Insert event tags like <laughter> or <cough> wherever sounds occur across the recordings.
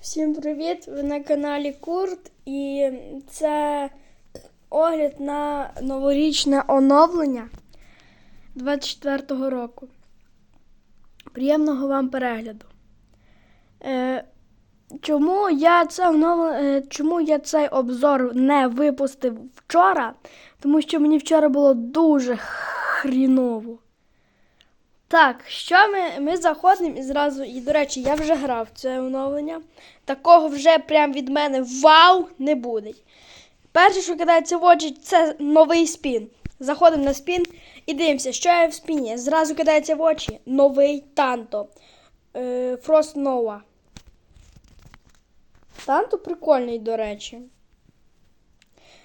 Всім привіт! Ви на каналі Курт і це огляд на новорічне оновлення 24-го року. Приємного вам перегляду. Е, чому, я це оновлення, е, чому я цей обзор не випустив вчора? Тому що мені вчора було дуже хріново. Так, що ми, ми заходимо і зразу, і до речі, я вже грав це оновлення. Такого вже прям від мене вау не буде. Перше, що кидається в очі, це новий спін. Заходимо на спін і дивимося, що є в спіні. Зразу кидається в очі новий танто. Е, Frost Nova. Танто прикольний, до речі.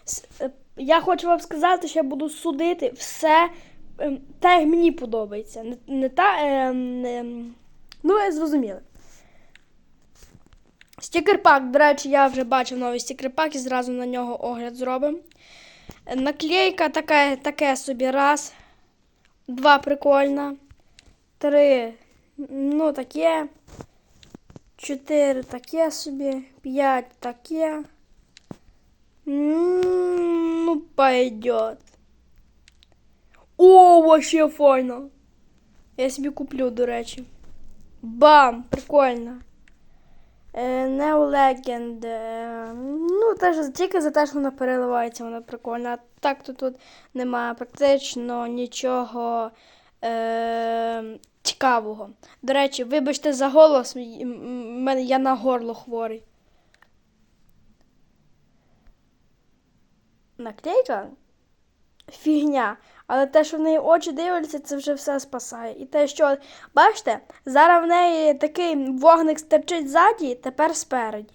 С- е, Я хочу вам сказати, що я буду судити все та як мені подобається. Не, не та. Ем, ем, ну, ви зрозуміли. Стікерпак, до речі, я вже бачив новий стікерпак і зразу на нього огляд зробимо. Е, Наклейка така, таке собі. Раз. Два прикольна. Три. Ну, таке. Чотири таке собі. П'ять таке. Ну, пойдет. О, вообще файно. Я собі куплю, до речі. Бам! Прикольно. Е, Neo Legend. е, Ну, теж тільки за те, що вона переливається, вона прикольна. А так то тут немає практично нічого е, цікавого. До речі, вибачте за голос, мене я на горло хворий. Наклейка фігня. Але те, що в неї очі дивляться, це вже все спасає. І те, що, бачите, зараз в неї такий вогник стерчить ззаді, тепер спереді.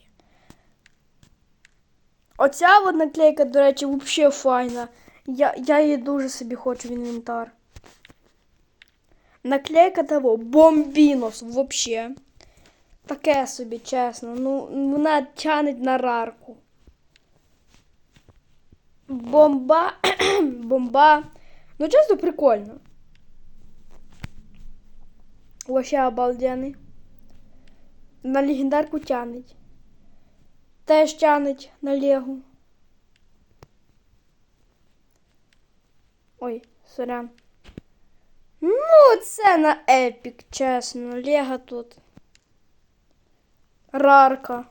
Оця от наклейка, до речі, взагалі файна. Я, я її дуже собі хочу в інвентар. Наклейка того бомбінос, взагалі. Таке собі, чесно. Ну, вона тянеть на рарку. Бомба. <clears throat> Бомба. Ну, чесно, прикольно. Вообще обалденний. На легендарку тянеть. Теж тянеть на легу. Ой, сорян. Ну, це на епік, чесно. Лего тут. Рарка.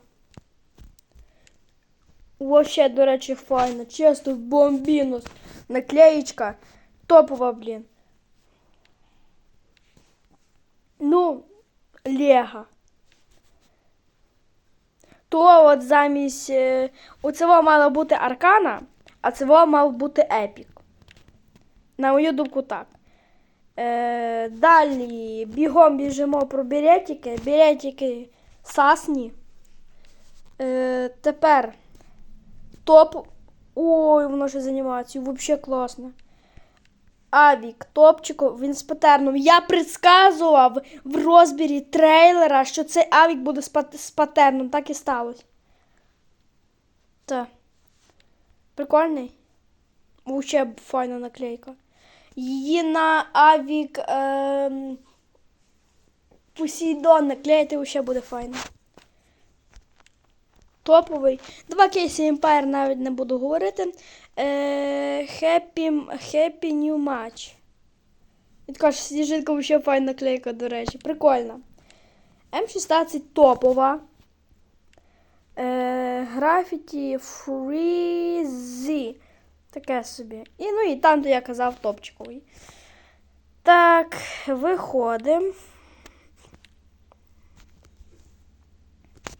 Вообще, до речі, файно. Чесно, бомбінус. Наклеєчка. Топова, блін. Ну, Лего. То от замість. е, У цього мала бути аркана, а цього мав бути епік. На мою думку, так. Е, далі бігом біжимо про білетики. Білетики сасні. Е, тепер топ. Ой, воно ще з анімацією, взагалі класно. Авік, топчику, він з патерном. Я предсказував в розбірі трейлера, що цей Авік буде з, патерном. Так і сталося. Так. Прикольний. Вообще файна наклейка. Її на Авік ем, Посейдон наклеїти вообще буде файно. Топовий. Два кейси Empire навіть не буду говорити. Е, Happy, Happy New Match. І така ж сніжинка вообще файна наклейка, до речі. Прикольно. М16 топова. Е, Графіті Freezy. Таке собі. І ну і там, де я казав, топчиковий. Так, виходимо.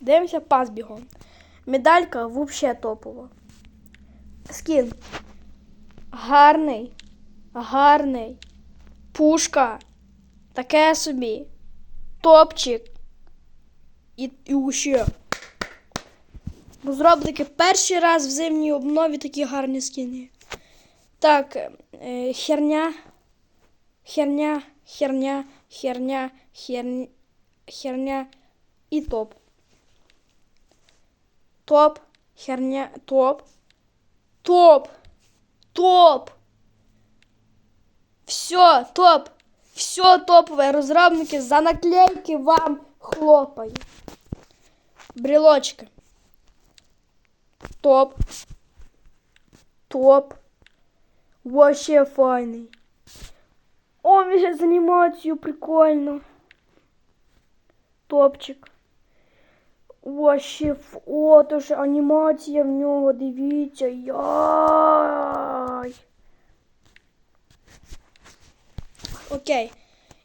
Дивимося пас бігом. Медалька взагалі топова. Скін. Гарний. Гарний. Пушка. Таке собі. Топчик. І, і уще. Розробники перший раз в зимній обнові такі гарні скіни. Так, е, херня. Херня, херня, херня, херня, херня і топ. Топ, херня, топ, топ, топ. Все, топ. Все топове. Розробники за наклейки вам хлопаю. Брілочки. Топ. Топ. Вообще файний. О, він ще з анімацією прикольно. Топчик. О, то ж анімація в нього, дивіться. Яй. Окей.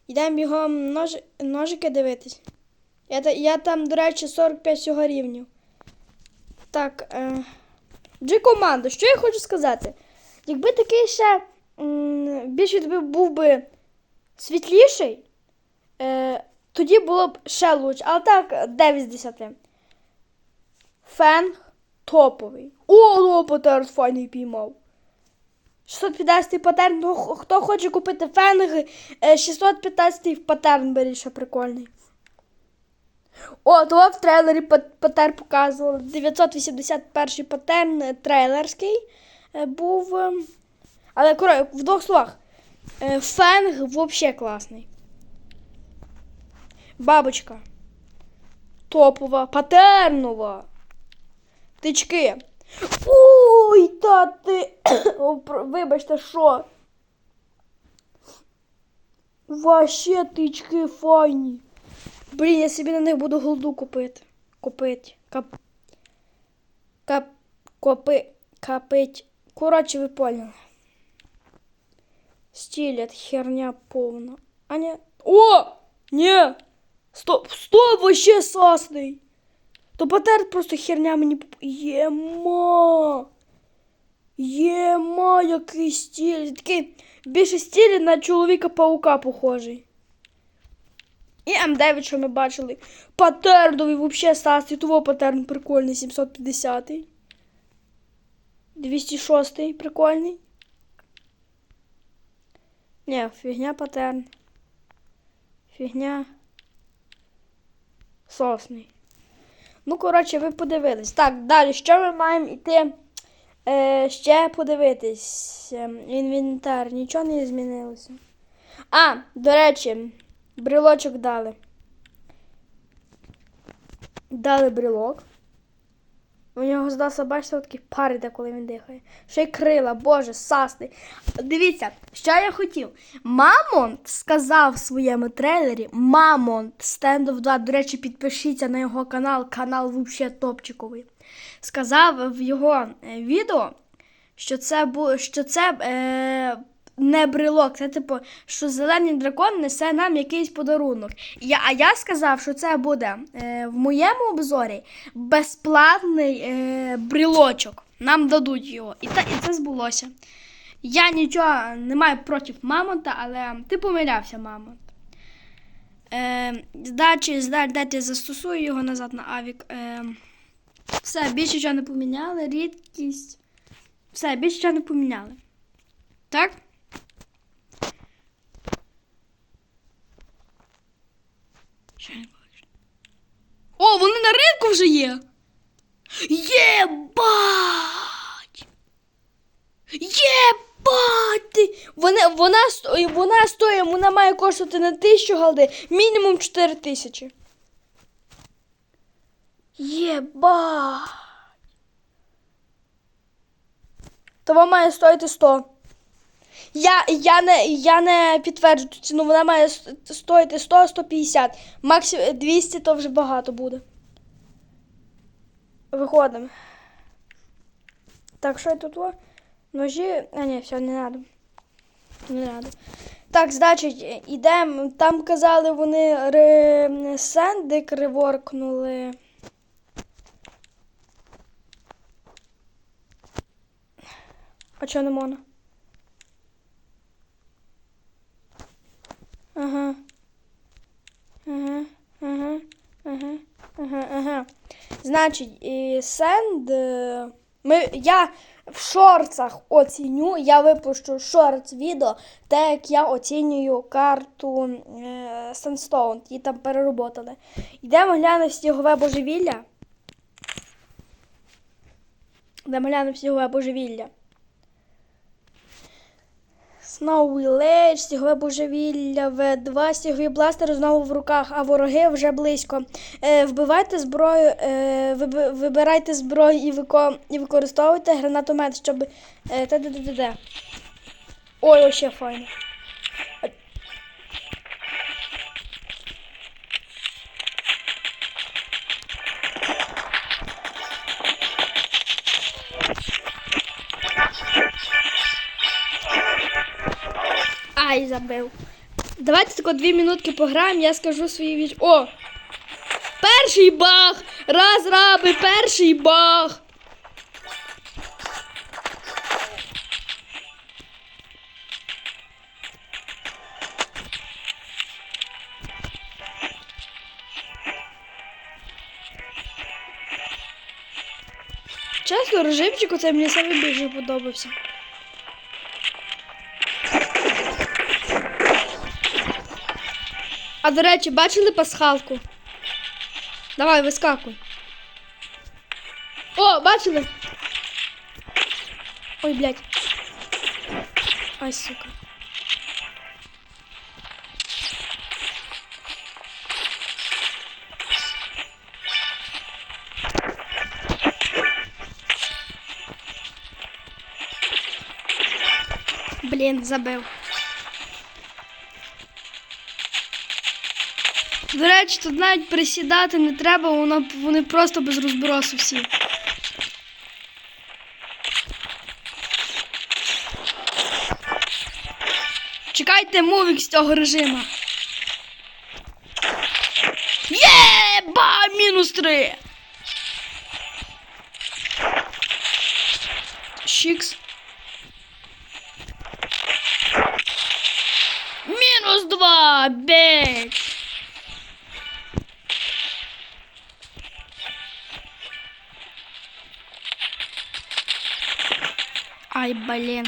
Йдемо бігом нож... ножики дивитись. Я, я там, до речі, 45 всього рівнів. Так. Е... G-команда, що я хочу сказати? Якби такий ще тобі був би світліший, е, тоді було б ще лучше. Але так, 9 з 10. Фенг топовий. О, лопатер файний піймав. 615 патерн. Ну, хто хоче купити фенг, е, 615 патерн бери, що прикольний. О, то в трейлері пат- патерн показували. 981 патерн е, трейлерський е, був. е, Але коротше, в двох словах. Е, Фенг взагалі класний. Бабочка. Топова, патернова. Тички. Ой, та ти. <coughs> Вибачте, що? Вообще тички файні. Блін, я собі на них буду голду купити. Купити. Кап... Кап... Копи... Капить. Коротше, ви поняли. Стілет, херня повна. А не. О! Ні! Стоп! Стоп! Вообще сасний! То патер просто херня мені Єма! Єма, який стіль. Такий більше стіль на чоловіка паука похожий. І М9, що ми бачили. Патерновий вообще сасний. Того патерн прикольний, 750. 206 прикольний. Ні, фігня патерн. Фігня. Сосний. Ну, коротше, ви подивились. Так, далі, що ми маємо йти? Е, ще подивитись. Ем, Інвентар, нічого не змінилося. А, до речі, брелочок дали. Дали брелок. У нього здався, бачите, такий пар іде, коли він дихає. Ще й крила, боже, сасний. Дивіться, що я хотів. Мамонт сказав в своєму трейлері Мамонт Стендов 2. До речі, підпишіться на його канал, канал взагалі топчиковий. Сказав в його е, відео, що це що це е, не брелок, це типу, що зелений дракон несе нам якийсь подарунок. Я, а я сказав, що це буде е, в моєму обзорі безплатний е, брелочок. Нам дадуть його. І, та, і це збулося. Я нічого не маю проти мамонта, але ти помилявся, мамонт. Е, здачі, здачі, застосую його назад на авік. Е, все, більше нічого не поміняли. Рідкість. Все, більше нічого не поміняли. Так? Що я не бачу? О, вони на ринку вже є! Єбать! Єбать! Вона, вона, вона стоїть, вона має коштувати на тисячу голди, мінімум 4 тисячі. Єбать! То вона має стоїти 100. Я, я, не, я не підтверджую цю ціну, вона має стоїти 100-150. Максимум 200 то вже багато буде. Виходимо. Так, що я тут? Ножі. А, ні, все, не треба. Не треба. Так, значить, ідемо. Там казали, вони ре... сендик реворкнули. А чого не можна? Ага. Ага, ага, ага, ага, ага. Значить, і сенд. е, Ми, я в шорцах оціню, я випущу шорт відео, те, як я оцінюю карту е, Sandstone, її там перероботали. Йдемо глянемо снігове божевілля. Йдемо глянемо снігове божевілля. Snow Village, снігове божевілля, В2, снігові бластери знову в руках, а вороги вже близько. Е, вбивайте зброю, е, виби- вибирайте зброю і, вико, і використовуйте гранатомет, щоб. Е, та де де де де Ой, ще файно. Забив. Давайте тако дві минутки пограємо, я скажу свої віч. О! Перший баг! Раз раби, перший баг! Чесно, режимчик оце мені саме більше подобався. А до речі, бачили пасхалку? Давай, вискакуй. О, бачили? Ой, блядь. Ай, сука. Блін, забив. До речі, тут навіть присідати не треба, воно, вони просто без розбросу всі. Чекайте мувік з цього режиму. Єба! Мінус три! Ай, блин.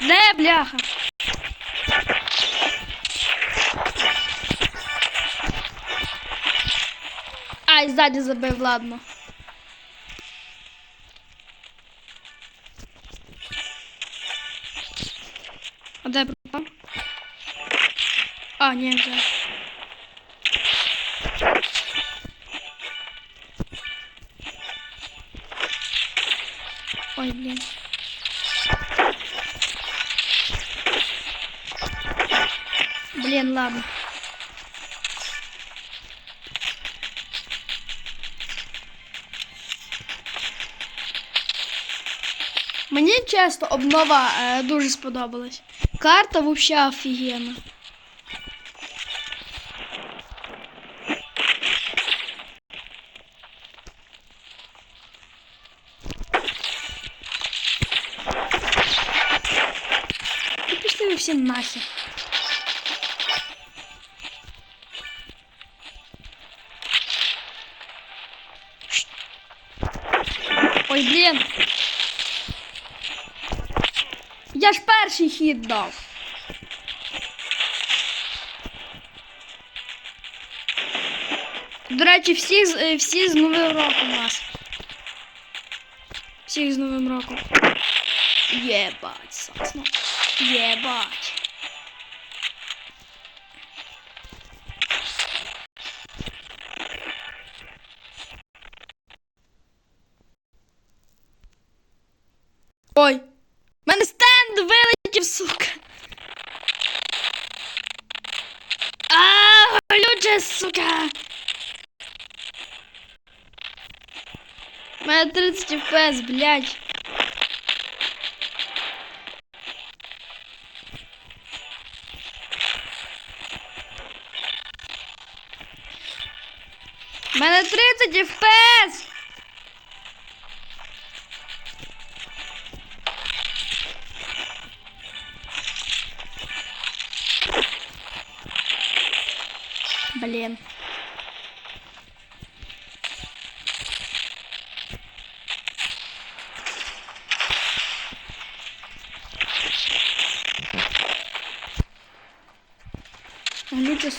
Де бляха? Ай, сзади забив, ладно. А де пропав? А, ні, вже. Ой, блін. Блін, ладно. Мені чесно обнова е, дуже сподобалась. Карта взагалі офігенна. І пішли ви всі нахер. перший хід дав. До речі, всі, з- е, всі з Новим роком нас. Всіх з Новим роком. Єбать, сосно. Єбать. Ой. Сука. А, глюче, сука. У мене 30 FPS, блядь. У мене 30 FPS.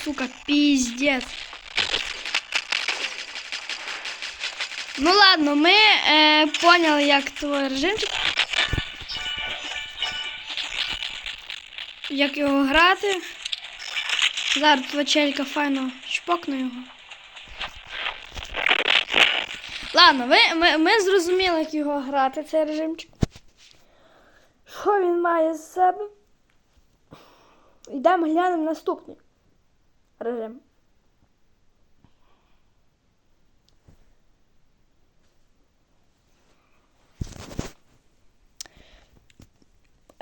Сука, піздець. Ну ладно, ми е, поняли, як твій режимчик. Як його грати. Зараз твоя челька файно чпокну його. Ладно, ви, ми, ми зрозуміли, як його грати, цей режимчик. Що він має з себе? Йдемо глянемо наступний режим.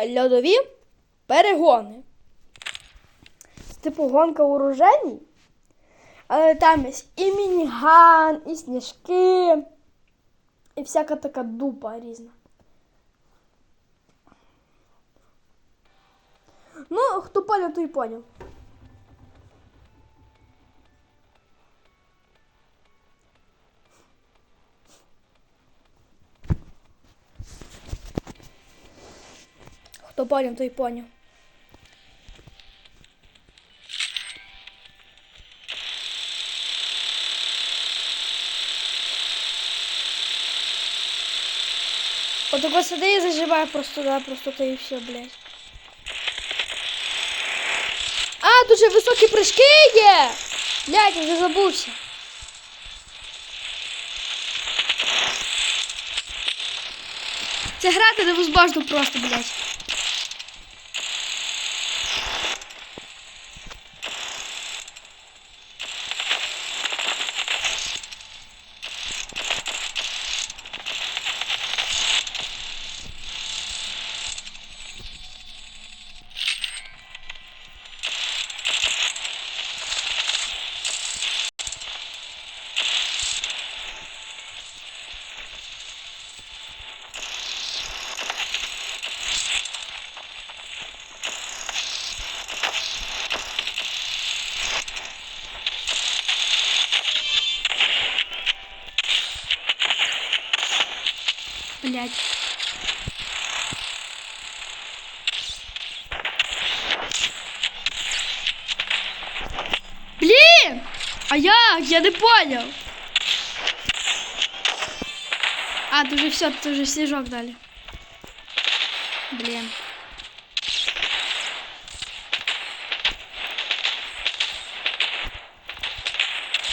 Льодові перегони. Типу гонка уроженій. Але там є і мініган, і сніжки, і всяка така дупа різна. Ну, хто поняв, той поняв. Хто поняв, той поняв. Отако сиди і заживає просто, да, просто то і все, блядь. А, тут же високі прыжки є! Блядь, я вже забувся. Це грати невозможно просто. Блядь. як? Я не понял. А, тут уже все, тут уже снежок дали. Блин.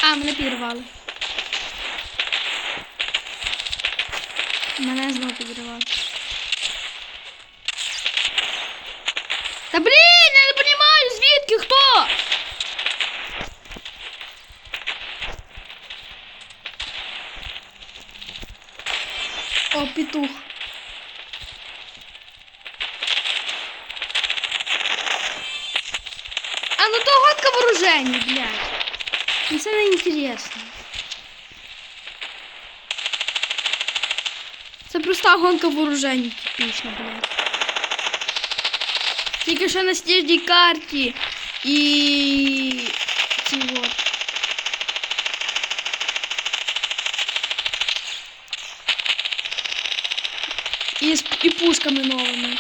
А, мене підірвали. Мене знову підірвали. Та блін, петух. А, ну то гонка вооружений, блядь. Ну це не інтересно. Це проста гонка вооружений типічна, блядь. Тільки що на сніжній карті і ці вот. І, і пушками новими.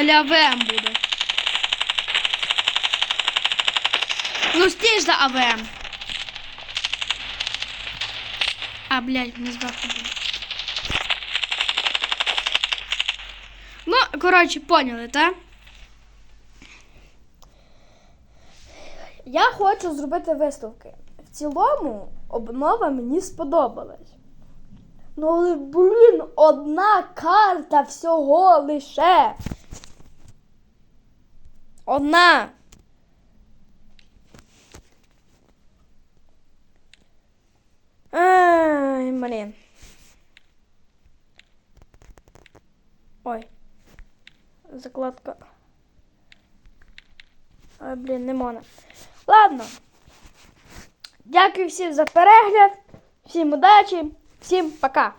А далі АВМ буде. Ну стій за АВМ. А, блядь, не збавку. Ну, коротше, поняли, так? Я хочу зробити висновки. В цілому обнова мені сподобалась. Ну, але, блін, одна карта всього лише. Одна. Ай, блін. Ой. закладка. Ой, блін, не можна. Ладно. Дякую всім за перегляд. Всім удачі, всім пока.